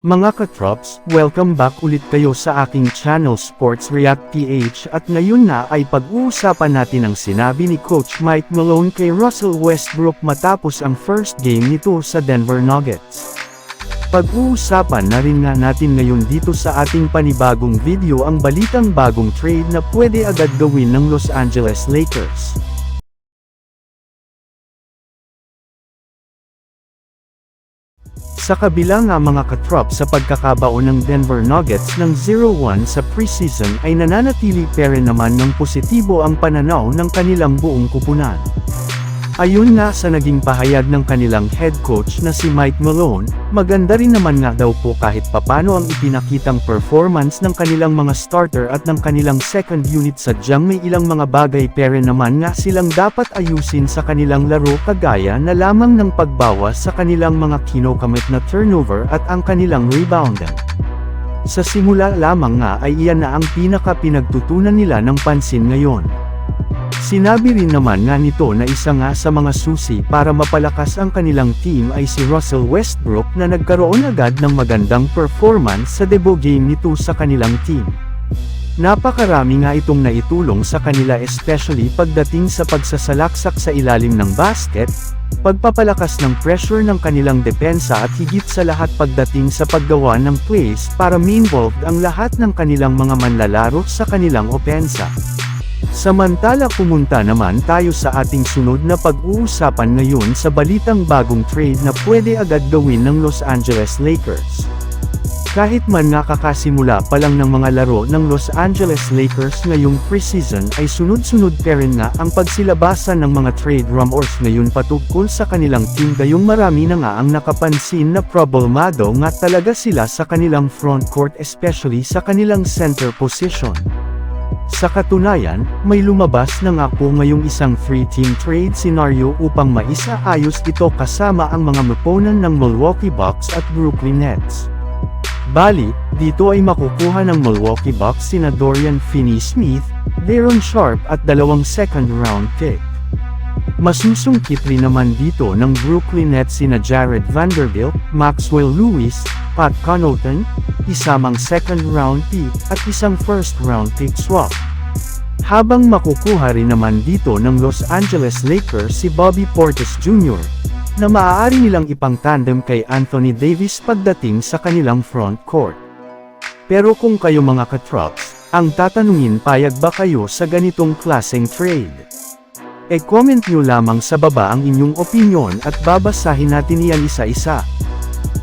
Mga katrops, welcome back ulit kayo sa aking channel Sports React PH at ngayon na ay pag-uusapan natin ang sinabi ni Coach Mike Malone kay Russell Westbrook matapos ang first game nito sa Denver Nuggets. Pag-uusapan na rin nga natin ngayon dito sa ating panibagong video ang balitang bagong trade na pwede agad gawin ng Los Angeles Lakers. Sa kabila nga mga katrop sa pagkakabaon ng Denver Nuggets ng 0-1 sa preseason ay nananatili pa rin naman ng positibo ang pananaw ng kanilang buong kupunan. Ayun nga sa naging pahayag ng kanilang head coach na si Mike Malone, maganda rin naman nga daw po kahit papano ang ipinakitang performance ng kanilang mga starter at ng kanilang second unit sadyang may ilang mga bagay pero naman nga silang dapat ayusin sa kanilang laro kagaya na lamang ng pagbawas sa kanilang mga kinokamit na turnover at ang kanilang rebounding. Sa simula lamang nga ay iyan na ang pinaka pinagtutunan nila ng pansin ngayon. Sinabi rin naman nga nito na isa nga sa mga susi para mapalakas ang kanilang team ay si Russell Westbrook na nagkaroon agad ng magandang performance sa debut game nito sa kanilang team. Napakarami nga itong naitulong sa kanila especially pagdating sa pagsasalaksak sa ilalim ng basket, pagpapalakas ng pressure ng kanilang depensa at higit sa lahat pagdating sa paggawa ng plays para ma-involved ang lahat ng kanilang mga manlalaro sa kanilang opensa. Samantala pumunta naman tayo sa ating sunod na pag-uusapan ngayon sa balitang bagong trade na pwede agad gawin ng Los Angeles Lakers. Kahit man nga kakasimula pa lang ng mga laro ng Los Angeles Lakers ngayong preseason ay sunod-sunod pa rin nga ang pagsilabasan ng mga trade rumors ngayon patungkol sa kanilang team gayong marami na nga ang nakapansin na problemado nga talaga sila sa kanilang front court especially sa kanilang center position. Sa katunayan, may lumabas na nga po ngayong isang three-team trade scenario upang maisaayos ito kasama ang mga maponan ng Milwaukee Bucks at Brooklyn Nets. Bali, dito ay makukuha ng Milwaukee Bucks sina Dorian Finney-Smith, Daron Sharp at dalawang second round pick. Masusungkit rin naman dito ng Brooklyn Nets sina Jared Vanderbilt, Maxwell Lewis, Pat Connaughton, isamang second round pick at isang first round pick swap. Habang makukuha rin naman dito ng Los Angeles Lakers si Bobby Portis Jr., na maaari nilang ipang tandem kay Anthony Davis pagdating sa kanilang front court. Pero kung kayo mga katrops, ang tatanungin payag ba kayo sa ganitong klaseng trade? E-comment nyo lamang sa baba ang inyong opinion at babasahin natin iyan isa-isa.